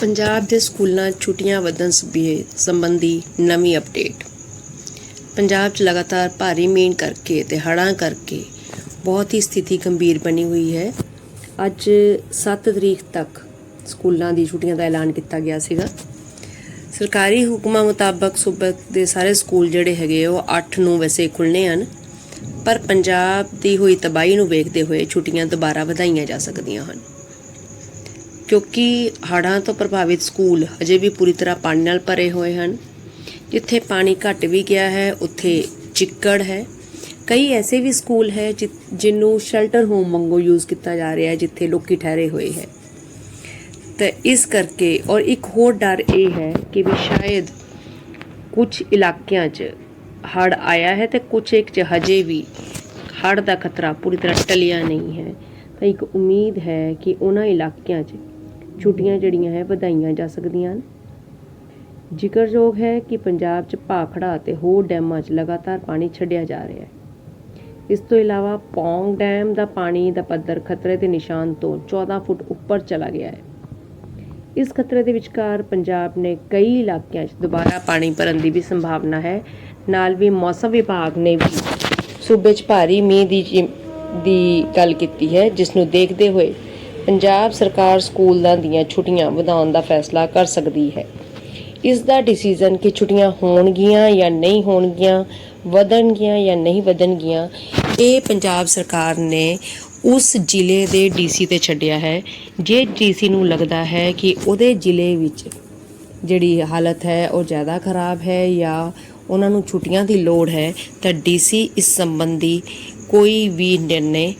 ਪੰਜਾਬ ਦੇ ਸਕੂਲਾਂ ਛੁੱਟੀਆਂ ਵਧਣ ਸਬੇ- ਸੰਬੰਧੀ ਨਵੀਂ ਅਪਡੇਟ ਪੰਜਾਬ 'ਚ ਲਗਾਤਾਰ ਭਾਰੀ ਮੀਂਹ ਕਰਕੇ ਤੇ ਹੜ੍ਹਾਂ ਕਰਕੇ ਬਹੁਤ ਹੀ ਸਥਿਤੀ ਗੰਭੀਰ ਬਣੀ ਹੋਈ ਹੈ। ਅੱਜ 7 ਤਰੀਕ ਤੱਕ ਸਕੂਲਾਂ ਦੀ ਛੁੱਟੀਆਂ ਦਾ ਐਲਾਨ ਕੀਤਾ ਗਿਆ ਸੀਗਾ। ਸਰਕਾਰੀ ਹੁਕਮਾਂ ਮੁਤਾਬਕ ਸੂਬੇ ਦੇ ਸਾਰੇ ਸਕੂਲ ਜਿਹੜੇ ਹੈਗੇ ਉਹ 8 ਨੂੰ ਵੈਸੇ ਖੁੱਲ੍ਹਣੇ ਹਨ, ਪਰ ਪੰਜਾਬ ਦੀ ਹੋਈ ਤਬਾਹੀ ਨੂੰ ਵੇਖਦੇ ਹੋਏ ਛੁੱਟੀਆਂ ਦੁਬਾਰਾ ਵਧਾਈਆਂ ਜਾ ਸਕਦੀਆਂ ਹਨ। ਕਿਉਂਕਿ ਹੜ੍ਹਾਂ ਤੋਂ ਪ੍ਰਭਾਵਿਤ ਸਕੂਲ ਅਜੇ ਵੀ ਪੂਰੀ ਤਰ੍ਹਾਂ ਪਾਣੀ ਨਾਲ ਭਰੇ ਹੋਏ ਹਨ। ਜਿੱਥੇ ਪਾਣੀ ਘਟ ਵੀ ਗਿਆ ਹੈ, ਉੱਥੇ ਚਿੱਕੜ ਹੈ। ਕਈ ਐਸੇ ਵੀ ਸਕੂਲ ਹੈ ਜਿ- ਜਿਹਨੂੰ ਸ਼ੈਲਟਰ ਹੋਮ ਵਾਂਗੂ ਯੂਜ਼ ਕੀਤਾ ਜਾ ਰਿਹਾ ਹੈ, ਜਿੱਥੇ ਲੋਕੀ ਠਹਿਰੇ ਹੋਏ ਹੈ। ਤਾਂ ਇਸ ਕਰਕੇ ਔਰ ਇੱਕ ਹੋਰ ਡਰ ਇਹ ਹੈ ਕਿ ਵੀ ਸ਼ਾਇਦ ਕੁਝ ਇਲਾਕਿਆਂ 'ਚ ਹੜ ਆਇਆ ਹੈ ਤੇ ਕੁਝ ਇੱਕ 'ਚ ਹਜੇ ਵੀ ਹੜ ਦਾ ਖਤਰਾ ਪੂਰੀ ਤਰ੍ਹਾਂ ਟਲਿਆ ਨਹੀਂ ਹੈ। ਤਾਂ ਇੱਕ ਉਮੀਦ ਹੈ ਕਿ ਉਹਨਾਂ ਇਲਾਕਿਆਂ 'ਚ ਛੁੱਟੀਆਂ ਜਿਹੜੀਆਂ ਹੈ, ਵਧਾਈਆਂ ਜਾ ਸਕਦੀਆਂ ਹਨ। ਜ਼ਿਕਰਯੋਗ ਹੈ ਕਿ ਪੰਜਾਬ 'ਚ ਭਾਖੜਾ ਅਤੇ ਹੋਰ ਡੈਮਾਂ 'ਚ ਲਗਾਤਾਰ ਪਾਣੀ ਛੱਡਿਆ ਜਾ ਰਿਹਾ ਹੈ। ਇਸ ਤੋਂ ਇਲਾਵਾ ਪੌਂਗ ਡੈਮ ਦਾ ਪਾਣੀ ਦਾ ਪੱਧਰ ਖਤਰੇ ਦੇ ਨਿਸ਼ਾਨ ਤੋਂ 14 ਫੁੱਟ ਉੱਪਰ ਚਲਾ ਗਿਆ ਹੈ। ਇਸ ਖਤਰੇ ਦੇ ਵਿਚਕਾਰ ਪੰਜਾਬ ਨੇ ਕਈ ਇਲਾਕਿਆਂ 'ਚ ਦੁਬਾਰਾ ਪਾਣੀ ਭਰਨ ਦੀ ਵੀ ਸੰਭਾਵਨਾ ਹੈ। ਨਾਲ ਵੀ ਮੌਸਮ ਵਿਭਾਗ ਨੇ ਵੀ ਸੂਬੇ 'ਚ ਭਾਰੀ ਮੀਂਹ ਦੀ ਦੀ ਗੱਲ ਕੀਤੀ ਹੈ, ਜਿਸ ਨੂੰ ਦੇਖਦੇ ਹੋਏ ਪੰਜਾਬ ਸਰਕਾਰ ਸਕੂਲਾਂ ਦੀਆਂ ਛੁੱਟੀਆਂ ਵਧਾਉਣ ਦਾ ਫੈਸਲਾ ਕਰ ਸਕਦੀ ਹੈ। ਇਸ ਦਾ ਡਿਸੀਜਨ ਕਿ ਛੁੱਟੀਆਂ ਹੋਣਗੀਆਂ ਜਾਂ ਨਹੀਂ ਹੋਣਗੀਆਂ, ਵਧਣਗੀਆਂ ਜਾਂ ਨਹੀਂ ਵਧਣਗੀਆਂ, ਇਹ ਪੰਜਾਬ ਸਰਕਾਰ ਨੇ ਉਸ ਜ਼ਿਲ੍ਹੇ ਦੇ ਡੀਸੀ ਤੇ ਛੱਡਿਆ ਹੈ। ਜੇ ਡੀਸੀ ਨੂੰ ਲੱਗਦਾ ਹੈ ਕਿ ਉਹਦੇ ਜ਼ਿਲ੍ਹੇ ਵਿੱਚ ਜਿਹੜੀ ਹਾਲਤ ਹੈ ਉਹ ਜ਼ਿਆਦਾ ਖਰਾਬ ਹੈ ਜਾਂ ਉਹਨਾਂ ਨੂੰ ਛੁੱਟੀਆਂ ਦੀ ਲੋੜ ਹੈ, ਤਾਂ ਡੀਸੀ ਇਸ ਸੰਬੰਧੀ ਕੋਈ ਵੀ ਨਿਰਣੇ